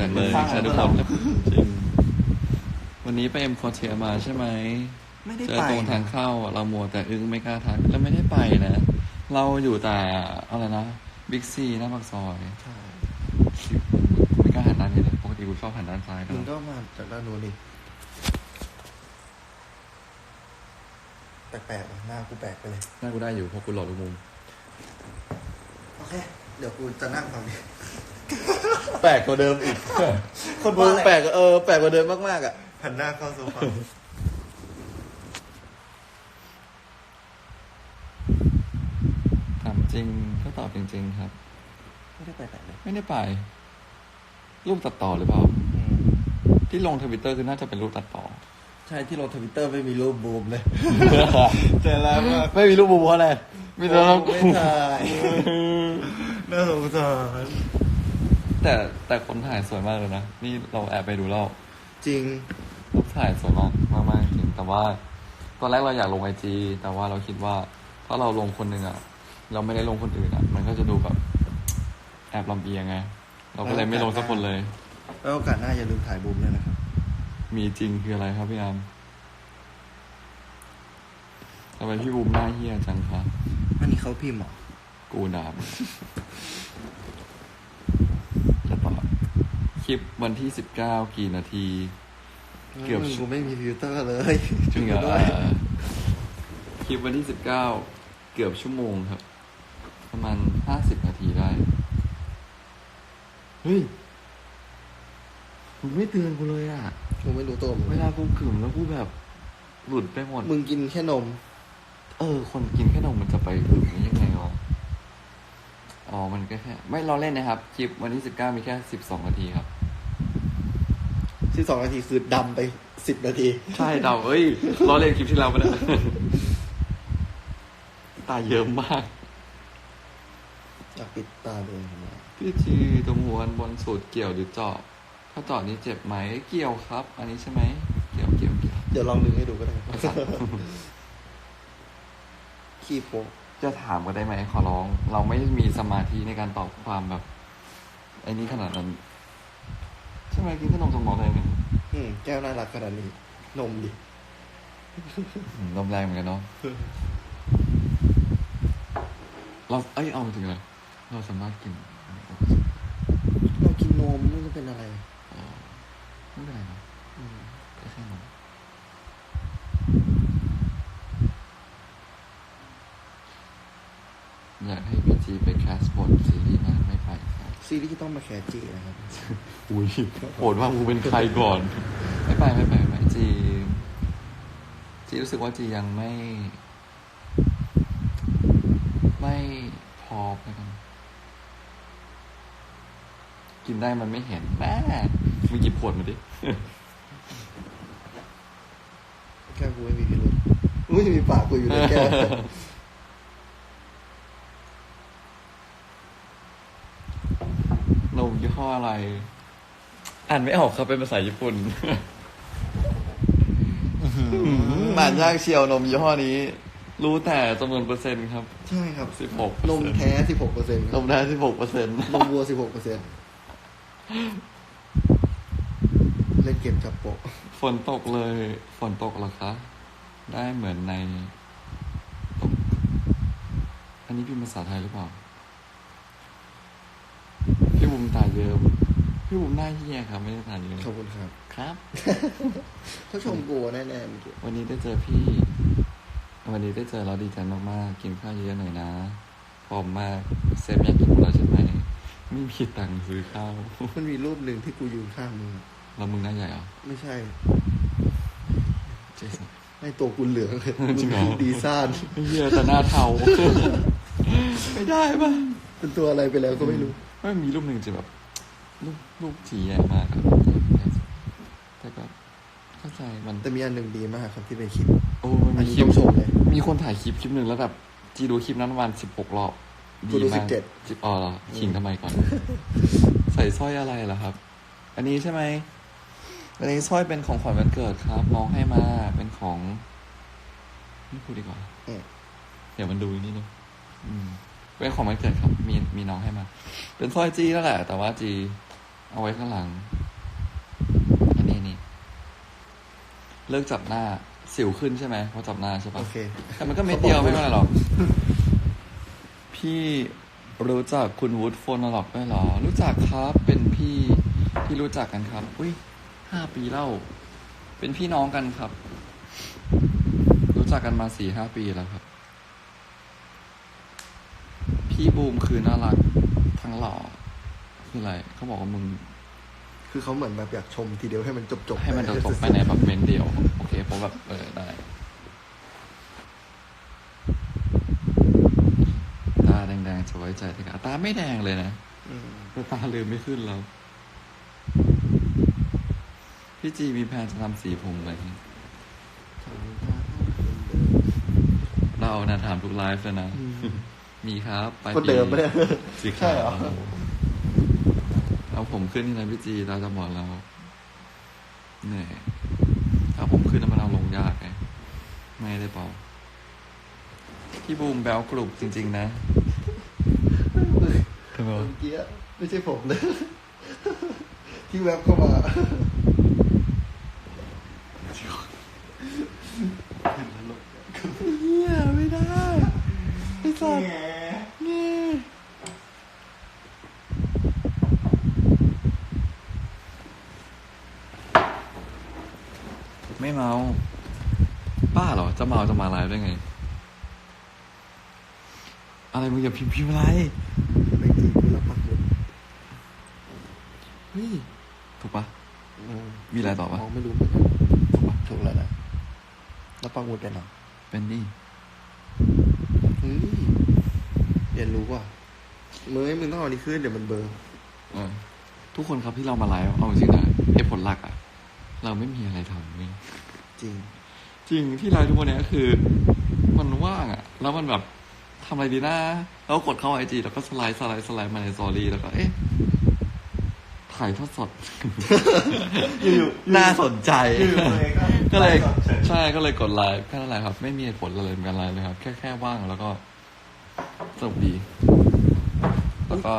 แต่เลยสร้างใช่ทุกให้คนเราจริงวันนี้ไปเอ็มคอเทียมาใช่ไหมไม่ได้เจอไปตรงทางเข้าอะเรามัวแต่อึ้งไม่กล้าทักแล้วไม่ได้ไปนะ เราอยู่แต่อะไรนะบิ๊กซีหน้าปากซอยใช่ไม่กล้าหันด้านนี้เลยปกติกูชอบหันด้านซ้ายตลมึองดก็มาจากด้านนู้นดิแปลกๆว่ะหน้ากูแปลกไปเลย หน้ากูได้อยู่เพราะกูหล่อทุกมุมโอเค เดี๋ยวกูจะนั่งฝั่งนี้ แปลกกว่าเดิมอีก คนมึบ้างแหละแปลกเออแปลกกว่าเดิมมากๆอะหันหน้าเข้าโซฟาถามจริงก็ตอบจริง ๆ ครับ ไม่ได้ไปไหนเลยไม่ได้ไป รูปตัดต่อหรือเปล่าอืมที่ลงทวิตเตอร์คือน่าจะเป็นรูปตัดต่อ ใช่ที่ลงทวิตเตอร์ไม่มีรูปบูมเลยเจอแล้วว่าไม่มีรูปบูมเพราะอะไรมีแต่รูปไม่ถ่ายน่าสงสาร แต่แต่คนถ่ายสวยมากเลยนะ นี่เราแอบไปดูแล้วจริงรูปถ่ายสวยมากมากมากจริง แต่ว่า ตอนแรกเราอยากลงไอจีแต่ว่าเราคิดว่า ถ้าเราลงคนหนึ่งอะ เราไม่ได้ลงคนอื่นอะ มันก็จะดูแบบแอบลำเอียงไง เราก็เลยไม่ลงสักคนเลย แล้วโอกาสหน้าอย่าลืมถ่ายบูมด้วยนะครับ มีจริงคืออะไรครับพี่อามทำไมพี่บูมหน้าเฮี้ยจังคะอันนี้เขาพิมพ์เหรอ กูดามจะตอบค ลิปวันที่สิบเก้ากี่นาที เกือบกูไม่มีฟิลเตอร์เลยจริงเหรอด้วยคลิปวันที่สิบเก้าเกือบชั่วโมงครับ ประมาณห้าสิบนาทีได้ เฮ้ยมึงไม่เตือนกูเลยอะกูไม่รู้ตัวมึงเวลากูขึมแล้วกูแบบ หลุดไปหมด มึงกินแค่นม เออ คนกินแค่นมมันจะไปถึงได้ยังไงวะอ๋อ มันก็แค่ ไม่เราเล่นนะครับ คลิปวันที่สิบเก้ามีแค่สิบสองนาทีครับ ที่สองนาทีคือดำไปสิบนาที ใช่เดาเอ้ยเราเล่นคลิปที่เราไปแล้วตายเยอะมากอยากปิดตาตัวเองทำไมพี่จีตรงหัวอันบนสูตรเกี่ยวหรือเจาะถ้าเจาะนี้เจ็บไหมเกี่ยวครับ อันนี้ใช่ไหมเกี่ยวเกี่ยวเกี่ยวเดี๋ยวลองดึงให้ดูก็ได้ขี้โป๊ะจะถามก็ได้ไหมขอร้อง เราไม่มีสมาธิในการตอบความแบบไอ้นี้ขนาดนั้น ใช่ไหมกินขนมสมองได้ไหมอืมแก้วน่ารักขนาดนี้ นมดิ อืมลมแรงเหมือนกันเนาะเราเอ้ยเอาจริงเลยเราสามารถกินเรากินนมไม่รู้เป็นอะไรอ๋อไม่เป็นไรเนอะอืมก็แค่นั้นอยากให้พีจีไปแคสบทซีรีส์นะไม่ไปครับ ซีรีส์ต้องมาแคร์จีนะครับ อุ้ยโหดว่ากูเป็นใครก่อน ไม่ไปไม่ไปไม่ไปจี จีรู้สึกว่าจียังไม่ ไม่พร้อมแล้วกันกินได้มันไม่เห็นแม่มึงหยิบขวดมาดิแก้วกูไม่มีพิรุษอุ้ยมีปากกูอยู่ในแก้ว นม ยี่ห้ออะไร อ่านไม่ออกครับเป็นภาษาญี่ปุ่นอ่านยากเชียวนมยี่ห้อนี้ รู้แต่จำนวนเปอร์เซ็นต์ครับ ใช่ครับสิบหกนมแท้สิบหกเปอร์เซ็นต์นมแท้สิบหกเปอร์เซ็นต์นมวัวสิบหกเปอร์เซ็นต์เล่นเกมจับโปะฝนตกเลย ฝนตกเหรอคะ ได้เหมือนในตกอันนี้พิมพ์ภาษาไทยหรือเปล่าพี่ บุ๋มตาเยิ้มพี่บุ๋มหน้าเฮี้ยครับ ไม่ได้ตาเยิ้มขอบคุณครับ ครับเขาชมกูแน่ๆเมื่อกี้วันนี้ได้เจอพี่ วันนี้ได้เจอเราดีใจมากๆกินข้าวเยอะๆหน่อยนะพร้อมมากเซฟอยากกินของเราใช่ไหมไม่มีตังค์ซื้อข้าวมันมีรูปหนึ่งที่กูยืนข้างมึงแล้วมึงหน้าใหญ่เหรอไม่ใช่เจสันในตัวกูเหลืองเลยจริงเหรอดีซ่านเฮียแต่หน้าเทาไม่ได้ปะเป็นตัวอะไรไปแล้วก็ไม่รู้ ไม่มีรูปหนึ่งจะแบบรูปรูปสีแย่มากครับแต่ก็เข้าใจมันแต่มีอันหนึ่งดีมากครับที่เป็นคลิป โอ้มันอันมีนี้คลิปต้องชมเลย มีคนถ่ายคลิปคลิปหนึ่งแล้วแบบจีดูคลิปนั้นประมาณสิบหกรอบกูดูมาก17จิบอ๋อเหรอขิงทำไมก่อน ใส่สร้อยอะไรเหรอครับ อันนี้ใช่ไหมอันนี้สร้อยเป็นของขวัญวันเกิดครับน้องให้มาเป็นของ ไม่พูดดีกว่าเออเดี๋ยวมันดูนี่นึงอืม เป็นของวันเกิดครับ มีมีน้องให้มา เป็นสร้อยจีนั่นแหละ แต่ว่าจีเอาไว้ข้างหลัง อันนี้นี่ เลิกจับหน้า สิวขึ้นใช่ไหมเพราะจับหน้าใช่ปะโอเค แต่มันก็เม็ดเดียวไม่เป็นไรหรอก พี่รู้จักคุณวูดโฟนอล็อกด้วยเหรอ รู้จักครับ เป็นพี่ที่รู้จักกันครับ อุ้ยห้าปีแล้วเป็นพี่น้องกันครับ รู้จักกันมาสี่ห้าปีแล้วครับ พี่บูมคือน่ารักทั้งหล่อคืออะไรเขาบอกว่ามึงคือเขาเหมือนแบบอยากชมทีเดียวให้มันจบจบๆให้มันจบๆไปในแบบเมนเดียว โอเคผมแบบเออได้ตาแดงๆจะไว้ใจที่กันตาไม่แดงเลยนะอืมแต่ตาลืมไม่ขึ้นแล้ว พี่จีมีแผนจะทำสีผมไหมเราเอานะถามทุกไลฟ์เลยนะ มีครับปลายคนปีเดิมปะเนี่ยสีใช่ขาวเหรอ เอาผมขึ้นที่ไหนพี่จีตาจะบอกเราเนี่ยถ้าผมขึ้นแล้วมันเอาลงยากไงไม่ได้เปล่าพี่บูมแบลกรุบจริง ๆ นะทำไมเมื่วะอกี้ไม่ใช่ผมเลยที่แว็บเข้ามาเฮียไม่ได้ไอ้สัตว์นี่ไม่เมา บ้าเหรอ จะเมาจะมา ไลฟ์ได้ไง อะไรมึงอย่าพิมพ์พิมพ์อะไรไม่จริงคือเราปักหมุดเฮ้ยถูกปะอืมมีอะไรต่อปะมองไม่รู้เหมือนกันถูกปะถูกแล้วนะแล้วปักหมุดเป็นเหรอเป็นนี่เฮ้ยเรียนรู้ว่ะมึงให้มึงต้องเอาอันนี้ขึ้นเดี๋ยวมันเบลอร์เออทุกคนครับที่เรามาไลฟ์เอาจริงนะเหตุผลหลักอะเราไม่มีอะไรทำเว้ยจริง จริงที่ไลฟ์ทุกวันเนี้ยคือ มันว่างอะแล้วมันแบบทำอะไรดีนะแล้วกดเข้าไอจีแล้วก็สไลด์สไลด์สไลด์มาในสตอรี่แล้วก็เอ๊ะถ่ายทอดสด อยู่น่าสนใจอยู่เลยก็ก็เลยไลฟ์สดเฉยใช่ก็เลยกดไลฟ์แค่นั้นแหละครับ ไม่มีเหตุผลอะไรเหมือนกันไลฟ์เลยครับ แค่แค่ว่างแล้วก็สนุกดีแล้วก็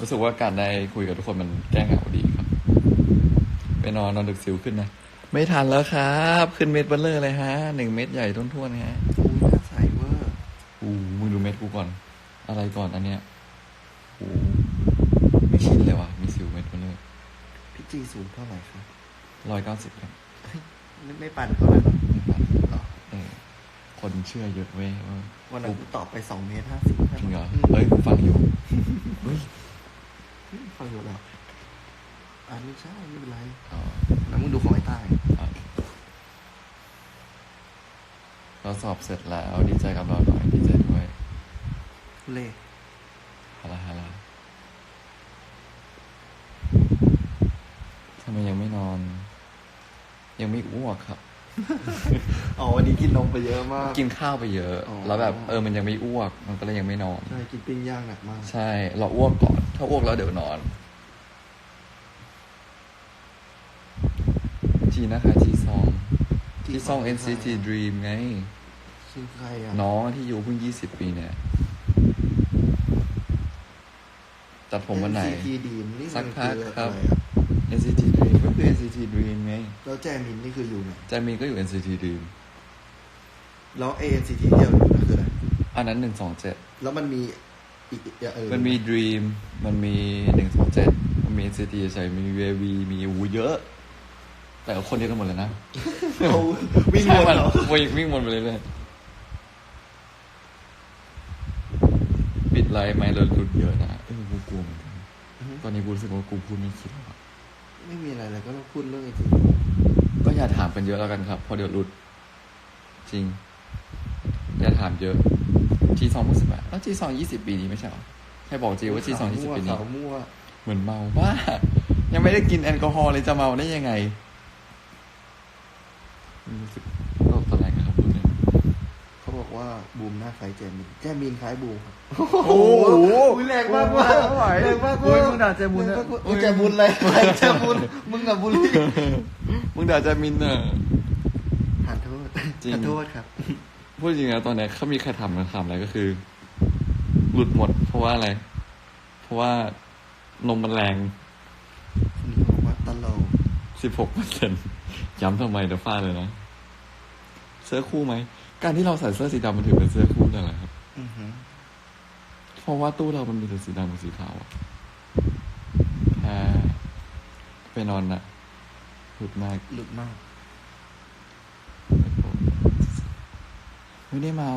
รู้สึกว่าการได้คุยกับทุกคนมันแก้เหงาดีครับ ไปนอนนอนดึกสิวขึ้นนะ ไม่ทันแล้วครับ ขึ้นเม็ดเบลเลอร์เลยฮะหนึ่งเม็ดใหญ่ท้วนๆฮะอุ้ยน่าใสเวอร์อูมึงดูเม็ดกูก่อน อะไรก่อนอันเนี้ยอูไม่ชินเลยว่ะมีสิวเม็ดเบลเลอร์พี่จีสูงเท่าไหร่ครับร้อยเก้าสิบครับไม่ไม่ปั่นเท่าไหร่หรอไม่ปันหรอเออคนเชื่อเยอะเว้ยว่าวันนั้นกูตอบไปสองเมตรห้าสิบจริงเหรอเฮ้ยกูฟังอยู่เฮ้ยฟังอยู่แล้วอ่าไม่ใช่ไม่เป็นไรอ๋อ แล้วมึงดูของไอ้ใต้โอเคเราสอบเสร็จแล้ว ดีใจกับเราหน่อยดีใจด้วยเล่ฮาลาฮาลาทำไมยังไม่นอน ยังไม่อ้วกครับ อ๋อวันนี้กินนมไปเยอะมาก กินข้าวไปเยอะ อ๋อ แล้วแบบเออมันยังไม่อ้วก มันก็เลยยังไม่นอน ใช่กินปิ้งย่างหนักมาก ใช่ เราอ้วกก่อน ถ้าอ้วกแล้วเดี๋ยวนอน จีนะคะจีซองจีซอง NCT Dream ไงชื่อใครอะน้องที่อยู่เพิ่งยี่สิบปีเนี่ย ตัดผมวันไหน ทีดีมนี่สัมันกพักคือครับอะไรอะ NCT Dream ก็คือ NCT Dream ไงแล้วแจมินนี่คืออยู่ไหนแจมินก็อยู่ NCT Dream แล้ว ANCT ที่เราอยู่นั่นคืออะไรอันนั้นหนึ่งสองเจ็ดแล้วมันมีอีกอีกเออมันมี Dream มันมีหนึ่งสองเจ็ดมันมี NCT ใช่มี VV มีอูเยอะ แต่ละคนเดียวกันหมดเลยนะเขาวิ่งวนเหรอวิ่งวิ่งวนไปเรื่อยๆปิดไลน์ไม่เราหลุดเยอะนะเออกูกลัวเหมือนกันตอนนี้กูรู้สึกว่ากูพูดไม่คิดแล้วอะไม่มีอะไรเลยก็ต้องพูดเรื่องไอ้ที่ก็อย่าถามกันเยอะแล้วกันครับเพอเดี๋ยวหลุด จริง อย่าถามเยอะจีสองสิบแปดแล้วจีสองยี่สิบปีนี้ไม่ใช่เหรอให้บอกจีว่าจีสองยี่สิบปีนี้ขาวมั่วเหมือนเมาบ้า ยังไม่ได้กินแอลกอฮอล์เลยจะเมาได้ยังไง รู้สึกก็ตอนแรกนะครับพูดเนี่ยเขาบอกว่าบูมหน้าคล้ายแจมินแจมินคล้ายบูมครับโอ้โหแรงมากว่าแรงมากโอ้ว่ายมึงด่าแจมุนแรอะงมากว่าอุ้ยแจมุนเลยใครแจมุนมึงอะบุลลี่มึงด่าแจมินเนอะขอโทษจริงขอโทษครับพูดจริงนะตอนเนี้ยเขามีใครทำกันทำอะไรก็คือ หลุดหมด เพราะว่าอะไร เพราะว่านมมันแรงคนนี้บอกว่าตลก สิบหกเปอร์เซ็นย้ำทำไมเดี๋ยวฟาดเลยนะ เสื้อคู่ไหม การที่เราใส่เสื้อสีดำมันถือเป็นเสื้อคู่ได้เหรอครับอือหือเพราะว่าตู้เรามันมีแต่สีดำกับสีขาวอะแค่ไปนอนน่ะหลุดมากหลุดมาก ไม่ได้เมา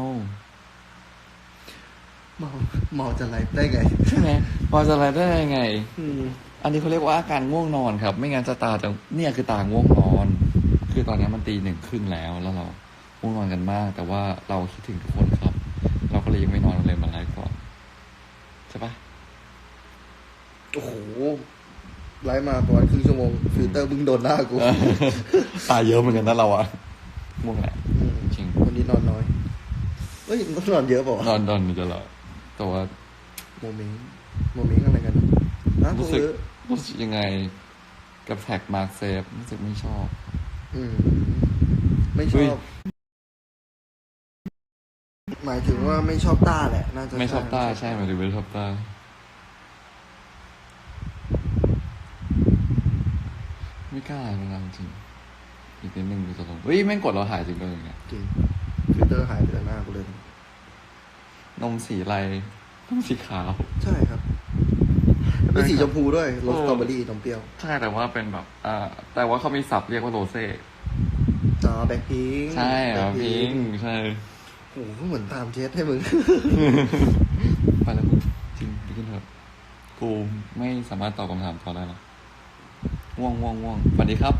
เมาเมาจะไลฟ์ได้ไง ใช่ไหมพอจะอะไรได้ยังไง อืม อันนี้เขาเรียกว่าอาการง่วงนอนครับ ไม่งั้นจะตาจะเนี่ยคือตาง่วงนอน คือตอนนี้มันตีหนึ่งครึ่งแล้วแล้วเราง่วงนอนกันมาก แต่ว่าเราคิดถึงทุกคนครับ เราก็เลยยังไม่นอนเลยมาไลฟ์ก่อนใช่ปะโอ้โหไลฟ์มาประมาณครึ่งชั่วโมงฟิลเตอร์บึ้งโดนหน้ากูตาเยอะเหมือนกันนะเราอะง่วงแหละอืมจริงวันนี้นอนน้อยเฮ้ยนอนเยอะเปล่าวะนอนนอนจะหลับแต่ว่าโมเมนต์โมเมนต์อะไรกันนะพวรู้กสึกเยอะ รู้สึกยังไง กับแท็กมาร์คเซฟรู้สึกไม่ชอบ อืม ไม่ชเฮ้ย อบ หมายถึงว่าไม่ชอบต้าแหละ น่าจะไม่ชอบต้าใช่ใช่หมายถึงไม่ชอบต้าไม่กล้าเวลาจริงอีกนิดนึงกูจะลงเฮ้ยแม่งกดเราหายจริงเลยเนี่ย จริงฟิลเตอร์หายไปจากหน้ากูเลย นมสีอะไรนมสีขาว ใช่ครับ มีสีชมพูด้วยรสโอ้สตรอเบอรี่นมเปรี้ยว ใช่แต่ว่าเป็นแบบอ่าแต่ว่าเขามีศัพท์เรียกว่าโรเซ่อ๋อแบ็คพิงใช่เหรอพิงค์ใช่โอ้โหก็เหมือนตามเทสให้มึง ไปแล้วมึงจริงดีขึ้นเถอะกูไม่สามารถตอบคำถามต่อได้หรอกง่วงง่วงง่วงสวัสดีครับ